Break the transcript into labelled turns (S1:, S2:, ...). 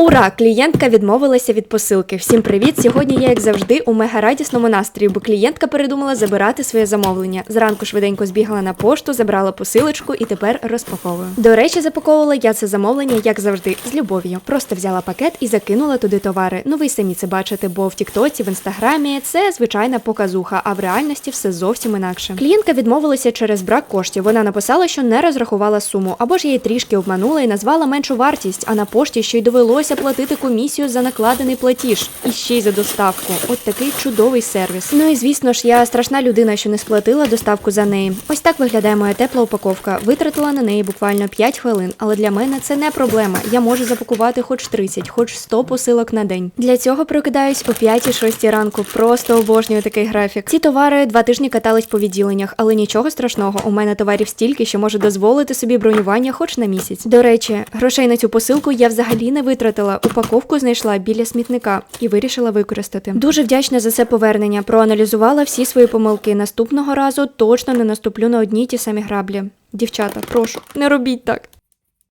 S1: Ура! Клієнтка відмовилася від посилки. Всім привіт! Сьогодні я, як завжди, у мегарадісному настрої, бо клієнтка передумала забирати своє замовлення. Зранку швиденько збігала на пошту, забрала посилочку і тепер розпаковую. До речі, запаковувала я це замовлення, як завжди, з любов'ю. Просто взяла пакет і закинула туди товари. Ну ви самі це бачите, бо в Тіктоці, в інстаграмі це звичайна показуха, а в реальності все зовсім інакше. Клієнтка відмовилася через брак коштів. Вона написала, що не розрахувала суму, або ж її трішки обманула і назвала меншу вартість, а на пошті ще й довелося платити комісію за накладений платіж і ще й за доставку. От такий чудовий сервіс. Ну і звісно ж, я страшна людина, що не сплатила доставку за неї. Ось так виглядає моя тепла упаковка. Витратила на неї буквально 5 хвилин, але для мене це не проблема. Я можу запакувати хоч 30, хоч 100 посилок на день. Для цього прокидаюсь о 5-6 ранку. Просто обожнюю такий графік. Ці товари два тижні катались по відділеннях, але нічого страшного. У мене товарів стільки, що можу дозволити собі бронювання хоч на місяць. До речі, грошей на цю посилку я взагалі не витратила. Упаковку знайшла біля смітника і вирішила використати. Дуже вдячна за це повернення. Проаналізувала всі свої помилки. Наступного разу точно не наступлю на одні й ті самі граблі. Дівчата, прошу, не робіть так.